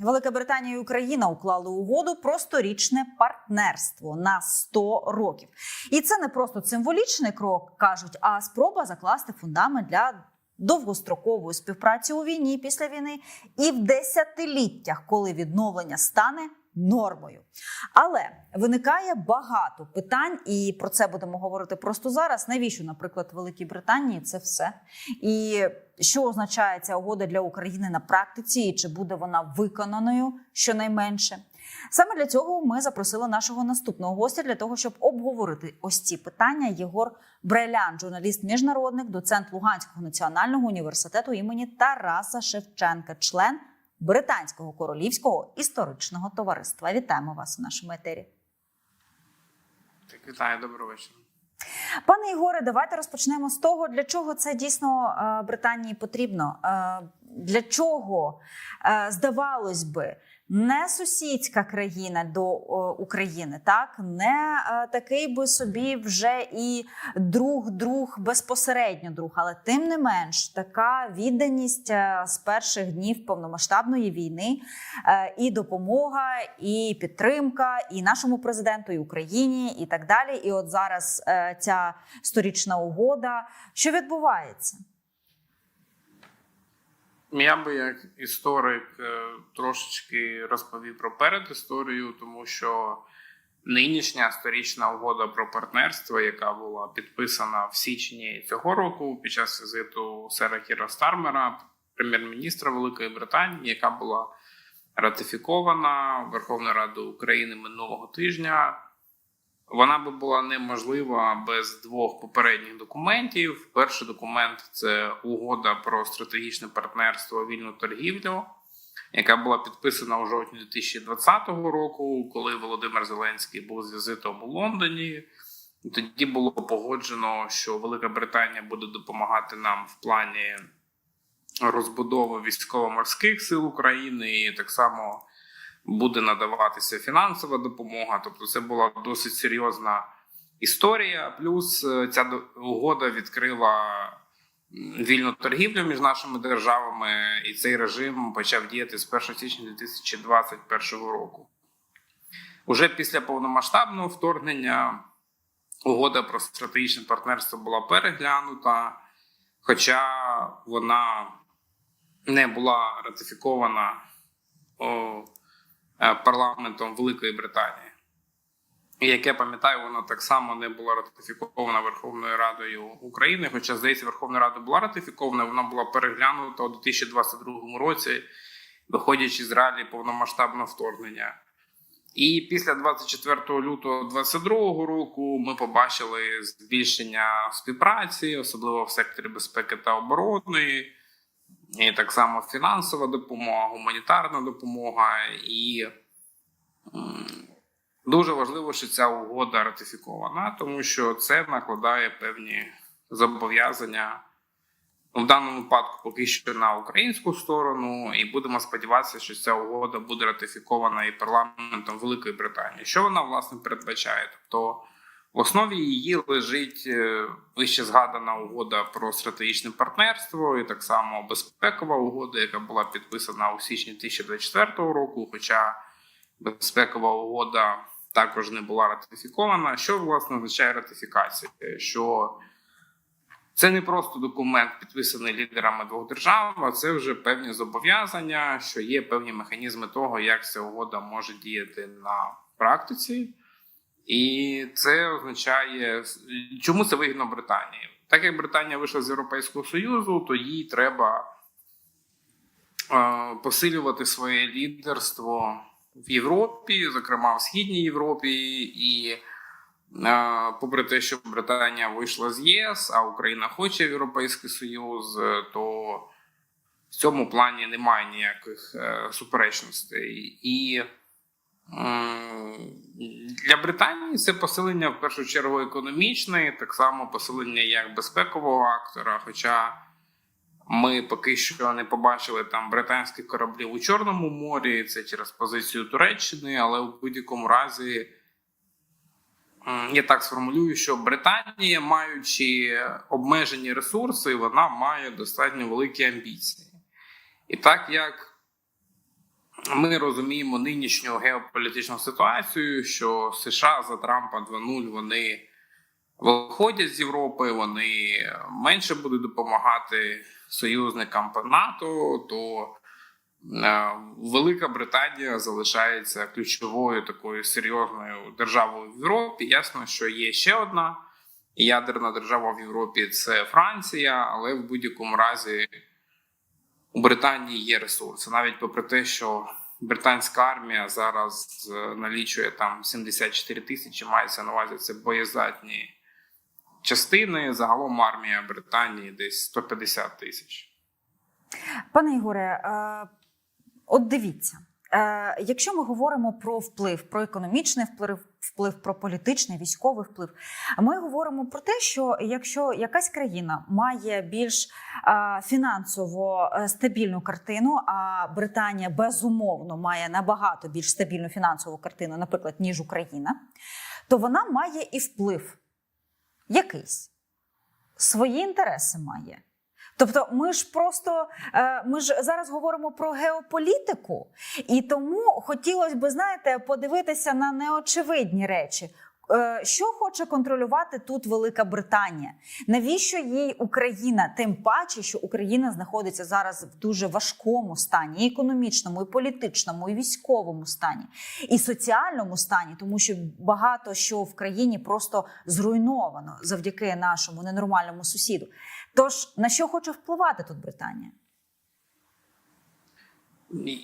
Велика Британія і Україна уклали угоду про сторічне партнерство на 100 років. І це не просто символічний крок, кажуть, а спроба закласти фундамент для довгострокової співпраці у війні після війни і в десятиліттях, коли відновлення стане нормою. Але виникає багато питань, і про це будемо говорити просто зараз. Навіщо, наприклад, Великій Британії це все? І що означає ця угода для України на практиці, і чи буде вона виконаною щонайменше? Саме для цього ми запросили нашого наступного гостя для того, щоб обговорити ось ці питання. Єгор Брелян, журналіст міжнародник, доцент Луганського національного університету імені Тараса Шевченка, член Британського королівського історичного товариства. Вітаємо вас у нашому етері. Так, вітаю, доброго вечора. Пане Ігоре, давайте розпочнемо з того, для чого це дійсно е, Британії потрібно. Е, Для чого, е, здавалось би, не сусідська країна до України, так не е, такий би собі вже і друг, друг безпосередньо друг, але тим не менш така відданість е, з перших днів повномасштабної війни е, і допомога, і підтримка, і нашому президенту, і Україні, і так далі. І от зараз ця сторічна угода. Що відбувається? Я би як історик е, трошечки розповів про передісторію, тому що нинішня сторічна угода про партнерство, яка була підписана в січні цього року під час візиту Сера Кіра Стармера, прем'єр-міністра Великої Британії, яка була ратифікована Верховною Радою України минулого тижня. Вона би була неможлива без двох попередніх документів. Перший документ це угода про стратегічне партнерство вільну торгівлю, яка була підписана у жовтні 2020 року, коли Володимир Зеленський був з візитом у Лондоні. Тоді було погоджено, що Велика Британія буде допомагати нам в плані розбудови військово-морських сил України і так само буде надаватися фінансова допомога. Тобто, це була досить серйозна історія. Плюс е, ця угода відкрила вільну торгівлю між нашими державами, і цей режим почав діяти з 1 січня 2021 року. Уже після повномасштабного вторгнення угода про стратегічне партнерство була переглянута, хоча вона не була ратифікована. Е, парламентом Великої Британії. І як пам'ятаю, вона так само не була ратифікована Верховною Радою України. Хоча, здається, Верховна Рада була ратифікована, вона була переглянута у 2022 році, виходячи з реалії повномасштабного вторгнення. І після 24 лютого 2022 року ми побачили збільшення співпраці, особливо в секторі безпеки та оборони. І так само фінансова допомога, гуманітарна допомога. І дуже важливо, що ця угода ратифікована, тому що це накладає певні зобов'язання в даному випадку поки що на українську сторону, і будемо сподіватися, що ця угода буде ратифікована і парламентом Великої Британії. Що вона власне передбачає? Тобто в основі її лежить е, вище згадана угода про стратегічне партнерство, і так само безпекова угода, яка була підписана у січні 2024 року. Хоча безпекова угода також не була ратифікована. Що власне означає ратифікація? Що це не просто документ, підписаний лідерами двох держав, а це вже певні зобов'язання, що є певні механізми того, як ця угода може діяти на практиці. І це означає, чому це вигідно Британії. Так як Британія вийшла з Європейського Союзу, то їй треба е, посилювати своє лідерство в Європі, зокрема в Східній Європі. І е, попри те, що Британія вийшла з ЄС, а Україна хоче в Європейський Союз, е, то в цьому плані немає ніяких суперечностей. І Для Британії це посилення в першу чергу економічне, так само посилення як безпекового актора. Хоча ми поки що не побачили там британських кораблів у Чорному морі, це через позицію Туреччини, але у будь-якому разі я так сформулюю, що Британія, маючи обмежені ресурси, вона має достатньо великі амбіції. І так як ми розуміємо нинішню геополітичну ситуацію, що США за Трампа 2.0 вони виходять з Європи, вони менше будуть допомагати союзникам по НАТО, то е, Велика Британія залишається ключовою такою серйозною державою в Європі. Ясно, що є ще одна ядерна держава в Європі це Франція, але в будь-якому разі у Британії є ресурси, навіть попри те, що британська армія зараз е, налічує там 74 тисячі, мається на увазі це боєздатні частини. Загалом армія Британії десь 150 тисяч. Пане Ігоре, е, от дивіться, якщо ми говоримо про вплив, про економічний вплив, вплив, про політичний, військовий вплив, ми говоримо про те, що якщо якась країна має більш е, фінансово е, стабільну картину, а Британія безумовно має набагато більш стабільну фінансову картину, наприклад, ніж Україна, то вона має і вплив якийсь свої інтереси має. Тобто, ми ж просто е, ми ж зараз говоримо про геополітику, і тому хотілося б, знаєте, подивитися на неочевидні речі. Е, Що хоче контролювати тут Велика Британія? Навіщо їй Україна? Тим паче, що Україна знаходиться зараз в дуже важкому стані, і економічному, і політичному, і військовому стані, і соціальному стані, тому що багато що в країні просто зруйновано завдяки нашому ненормальному сусіду. Тож на що хоче впливати тут Британія?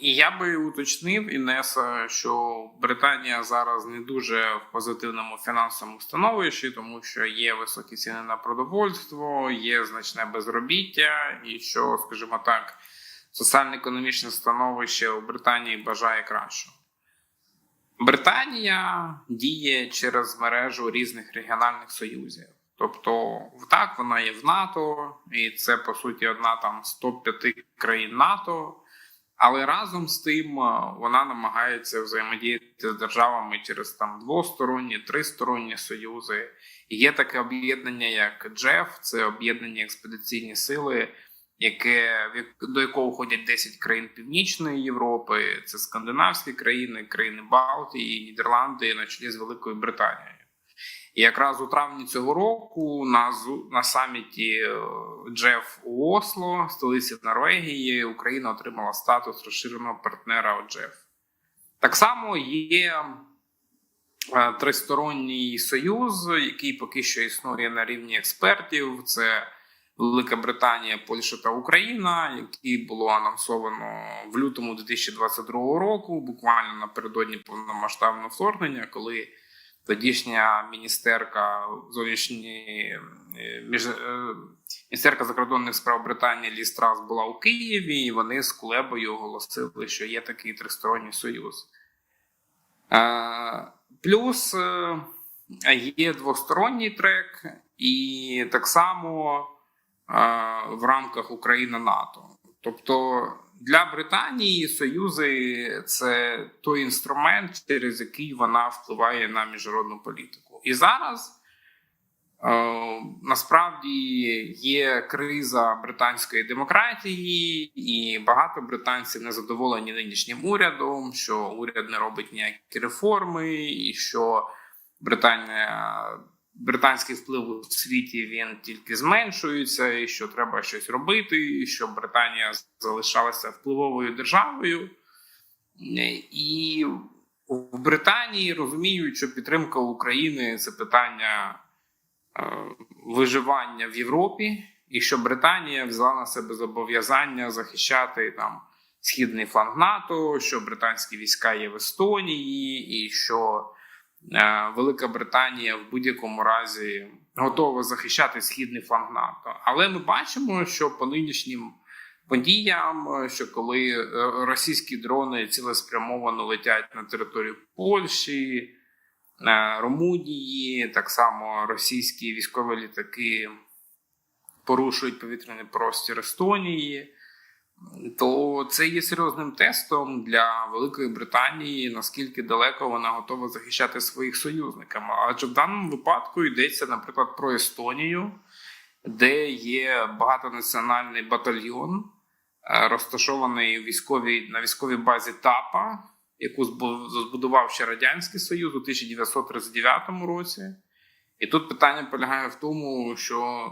Я би уточнив Інеса, що Британія зараз не дуже в позитивному фінансовому становищі, тому що є високі ціни на продовольство, є значне безробіття, і що, скажімо так, соціально-економічне становище у Британії бажає кращого. Британія діє через мережу різних регіональних союзів. Тобто, так, вона є в НАТО, і це по суті одна там з топ-5 країн НАТО. Але разом з тим е, вона намагається взаємодіяти з державами через там двосторонні, тристоронні союзи. І є таке об'єднання, як Джеф, це об'єднані експедиційні сили, яке до якого входять 10 країн Північної Європи, це скандинавські країни, країни Балтії, Нідерланди на чолі з Великою Британією. І якраз у травні цього року на на саміті е, Джеф у Осло, столиці Норвегії, Україна отримала статус розширеного партнера у Джеф. Так само є е, тристоронній союз, який поки що існує на рівні експертів. Це Велика Британія, Польща та Україна, який було анонсовано в лютому 2022 року, буквально напередодні повномасштабного вторгнення, коли тодішня міністерка зовнішньої між е, міністерка закордонних справ Британії Лі Страс була у Києві, і вони з Кулебою оголосили, що є такий тристоронній союз. Е, Плюс е, є двосторонній трек, і так само в рамках Україна-НАТО. Тобто для Британії союзи це той інструмент, через який вона впливає на міжнародну політику. І зараз е, насправді є криза британської демократії, і багато британців не задоволені нинішнім урядом, що уряд не робить ніякі реформи, і що Британія. Британський вплив у світі він тільки зменшується, і що треба щось робити, і що Британія залишалася впливовою державою. І в Британії розуміють, що підтримка України це питання е, виживання в Європі, і що Британія взяла на себе зобов'язання захищати там східний фланг НАТО, що британські війська є в Естонії, і що Велика Британія в будь-якому разі готова захищати східний фланг НАТО. Але ми бачимо, що по нинішнім подіям, що коли е, російські дрони цілеспрямовано летять на територію Польщі, е, Румунії, так само російські військові літаки порушують повітряний простір Естонії, то це є серйозним тестом для Великої Британії, наскільки далеко вона готова захищати своїх союзників. Адже в даному випадку йдеться, наприклад, про Естонію, де є багатонаціональний батальйон, е, розташований у військовій, на військовій базі ТАПА, яку збудував ще Радянський Союз у 1939 році. І тут питання полягає в тому, що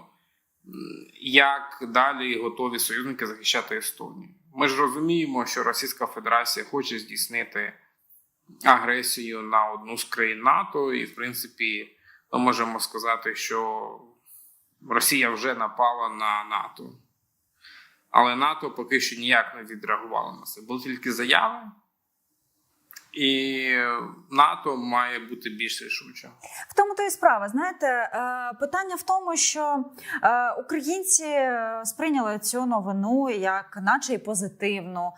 як далі готові союзники захищати Естонію. Ми ж розуміємо, що Російська Федерація хоче здійснити агресію на одну з країн НАТО, і, в принципі, ми можемо сказати, що Росія вже напала на НАТО. Але НАТО поки що ніяк не відреагувало на це. Були тільки заяви, і НАТО має бути більш рішуче. В тому то і справа. Знаєте, е, питання в тому, що е, українці е, сприйняли цю новину як, наче і позитивну,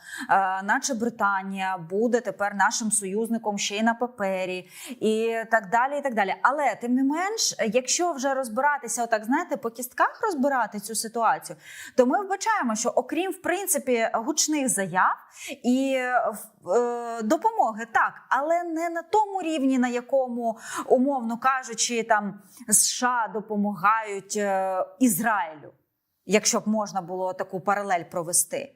наче Британія буде тепер нашим союзником ще й на папері, і так далі. І так далі. Але тим не менш, якщо вже розбиратися, отак знаєте, по кістках розбирати цю ситуацію, то ми вбачаємо, що окрім в принципі гучних заяв і е, допомоги, так, але не на тому рівні, на якому умовно кажучи, там США допомагають е, Ізраїлю, якщо б можна було таку паралель провести.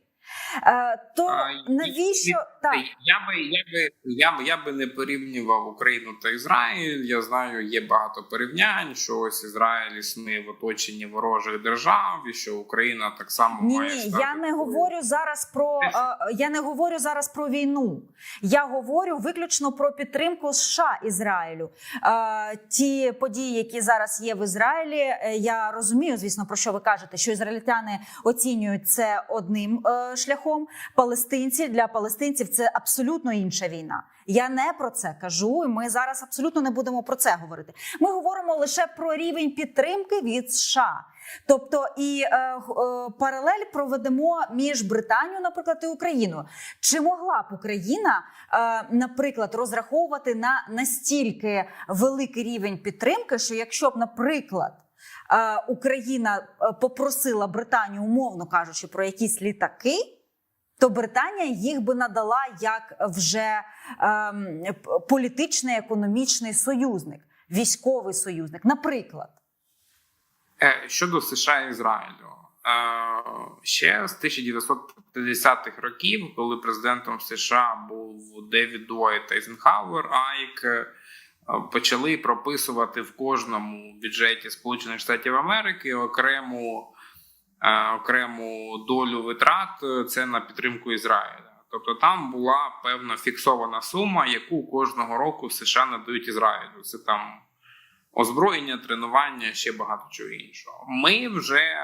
Е, то А, навіщо і- так? Я би, я би, я би, я би не порівнював Україну та Ізраїль. Я знаю, є багато порівнянь, що ось Ізраїль існує в оточенні ворожих держав, і що Україна так само Ні, має ні, я не говорю зараз про е, я не говорю зараз про війну. Я говорю виключно про підтримку США Ізраїлю. Е, ті події, які зараз є в Ізраїлі, я розумію, звісно, про що ви кажете, що ізраїльтяни оцінюють це одним шляхом. Палестинці для палестинців це абсолютно інша війна. Я не про це кажу, і ми зараз абсолютно не будемо про це говорити. Ми говоримо лише про рівень підтримки від США. Тобто і е, е, паралель проведемо між Британією, наприклад, і Україною. Чи могла б Україна, е, наприклад, розраховувати на настільки великий рівень підтримки, що якщо б, наприклад, Україна е, попросила Британію, умовно кажучи, про якісь літаки, то Британія їх би надала як вже ем, політичний економічний союзник, військовий союзник, наприклад. Е, Щодо США і Ізраїлю, е, ще з 1950-х років, коли президентом США був Девід Дуайт Eisenhower, Айк, почали прописувати в кожному бюджеті Сполучених Штатів Америки окрему, е, окрему долю витрат е, це на підтримку Ізраїля. Тобто там була певна фіксована сума, яку кожного року США надають Ізраїлю. Це там озброєння, тренування, ще багато чого іншого. Ми вже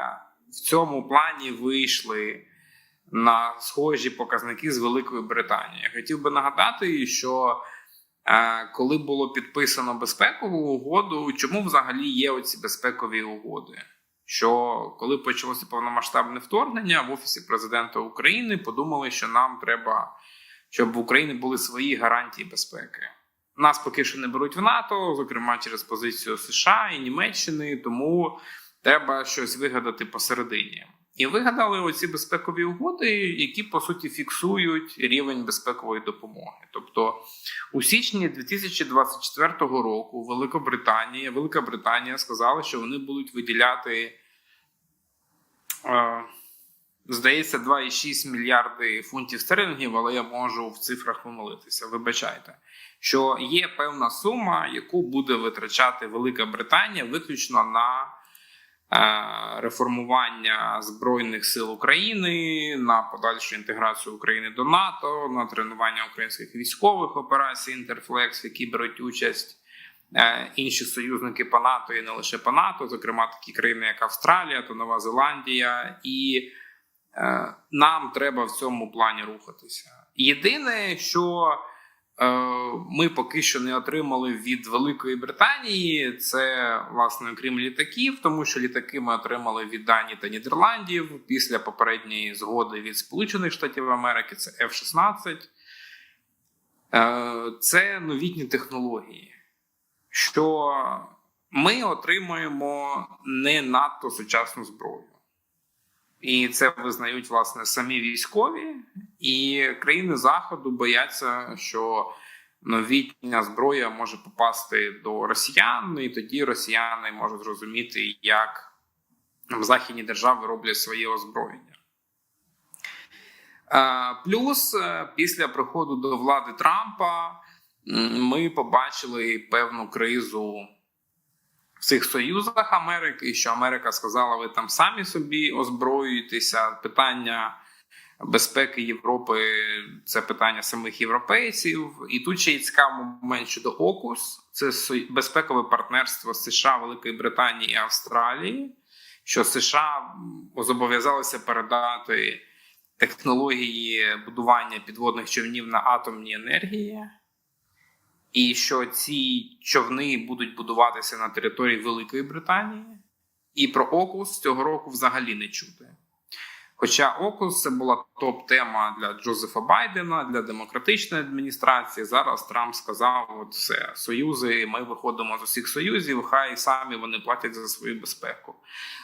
в цьому плані вийшли на схожі показники з Великої Британії. Хотів би нагадати, що коли було підписано безпекову угоду, чому взагалі є оці безпекові угоди? Що коли почалося повномасштабне вторгнення в офісі президента України, подумали, що нам треба, щоб в Україні були свої гарантії безпеки. Нас поки що не беруть в НАТО, зокрема через позицію США і Німеччини, тому треба щось вигадати посередині. І вигадали оці безпекові угоди, які по суті фіксують рівень безпекової допомоги. Тобто у січні 2024 року Великобританія, Велика Британія сказала, що вони будуть виділяти, е, здається, 2,6 мільярди фунтів стерлінгів, але я можу в цифрах помилитися. Вибачайте що є певна сума, яку буде витрачати Велика Британія виключно на реформування Збройних сил України, на подальшу інтеграцію України до НАТО, на тренування українських військових операцій Інтерфлекс, які беруть участь. е, Інші союзники по НАТО і не лише по НАТО, зокрема такі країни, як Австралія та Нова Зеландія, і е, нам треба в цьому плані рухатися. Єдине, що Е, ми поки що не отримали від Великої Британії. Це власне окрім літаків, тому що літаки ми отримали від Данії та Нідерландів після попередньої згоди від Сполучених Штатів Америки. Це F-16. Е, Це новітні технології, що ми отримуємо не надто сучасну зброю. І це визнають власне самі військові, і країни заходу бояться, що новітня зброя може попасти до росіян, і тоді росіяни можуть зрозуміти, як західні держави роблять своє озброєння. Е, Плюс е, після приходу до влади Трампа ми побачили певну кризу в цих союзах Америки, що Америка сказала, ви там самі собі озброюєтеся. Питання безпеки Європи це питання самих європейців. І тут ще й цікавий момент щодо ОКУС. Це безпекове партнерство США, Великої Британії і Австралії. Що США зобов'язалися передати технології будування підводних човнів на атомній енергії, і що ці човни будуть будуватися на території Великої Британії, і про ОКУС цього року взагалі не чути. Хоча ОКУС це була топ-тема для Джозефа Байдена, для демократичної адміністрації. Зараз Трамп сказав: от все, союзи, ми виходимо з усіх союзів, хай самі вони платять за свою безпеку.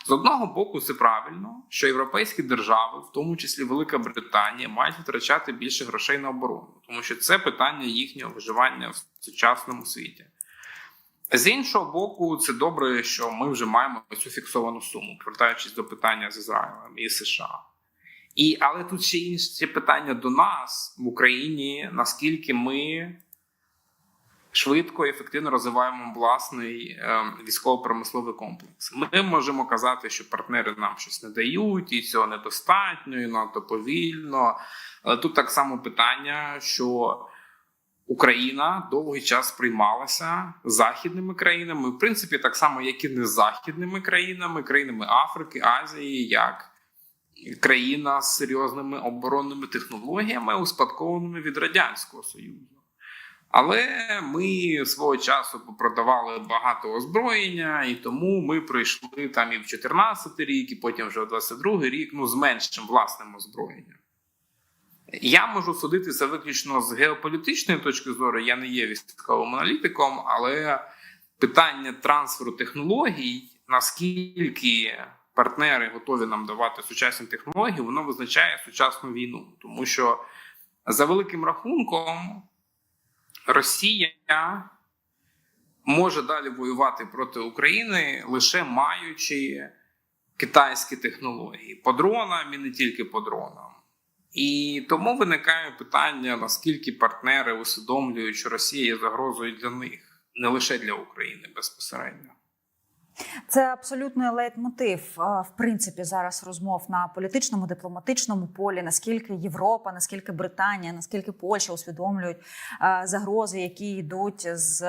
З одного боку, це правильно, що європейські держави, в тому числі Велика Британія, мають витрачати більше грошей на оборону, тому що це питання їхнього виживання в сучасному світі. З іншого боку, це добре, що ми вже маємо цю фіксовану суму, повертаючись до питання з Ізраїлем і США. І, але тут ще інше питання до нас в Україні: наскільки ми швидко і ефективно розвиваємо власний е, військово-промисловий комплекс. Ми можемо казати, що партнери нам щось не дають, і цього недостатньо, і надто повільно. Але тут так само питання, що Україна довгий час приймалася західними країнами, в принципі, так само, як і не західними країнами, країнами Африки, Азії, як країна з серйозними оборонними технологіями, успадкованими від Радянського Союзу. Але ми свого часу продавали багато озброєння, і тому ми прийшли там і в 14 рік, і потім вже в 22 рік, ну з меншим власним озброєнням. Я можу судити це виключно з геополітичної точки зору. Я не є військовим аналітиком, але питання трансферу технологій, наскільки партнери готові нам давати сучасні технології, воно визначає сучасну війну, тому що за великим рахунком Росія може далі воювати проти України лише маючи китайські технології по дронам і не тільки по дронам. І тому виникає питання, наскільки партнери усвідомлюють, що Росія є загрозою для них, не лише для України безпосередньо. Це абсолютний лейтмотив, в принципі, зараз розмов на політичному, дипломатичному полі. Наскільки Європа, наскільки Британія, наскільки Польща усвідомлюють загрози, які йдуть з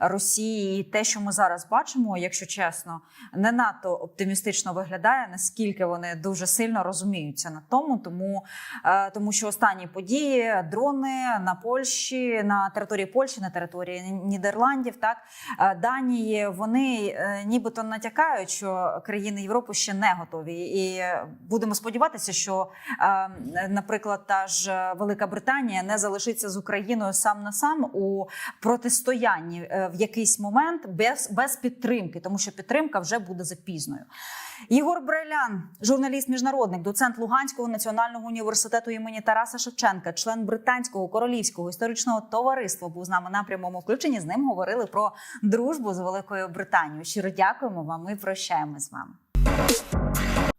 Росії, і те, що ми зараз бачимо, якщо чесно, не надто оптимістично виглядає. Наскільки вони дуже сильно розуміються на тому, тому, е, тому що останні події дрони на Польщі, на території Польщі, на території Нідерландів, так е, Данії, вони е, нібито натякають, що країни Європи ще не готові, і будемо сподіватися, що, е, наприклад, та ж Велика Британія не залишиться з Україною сам на сам у протистоянні е, в якийсь момент без, без підтримки, тому що підтримка вже буде запізною. Ігор Брелян, журналіст міжнародник, доцент Луганського національного університету імені Тараса Шевченка, член британського королівського історичного товариства, був з нами на прямому включенні. З ним говорили про дружбу з Великою Британією. Щиро дякуємо вам і прощаємо з вами.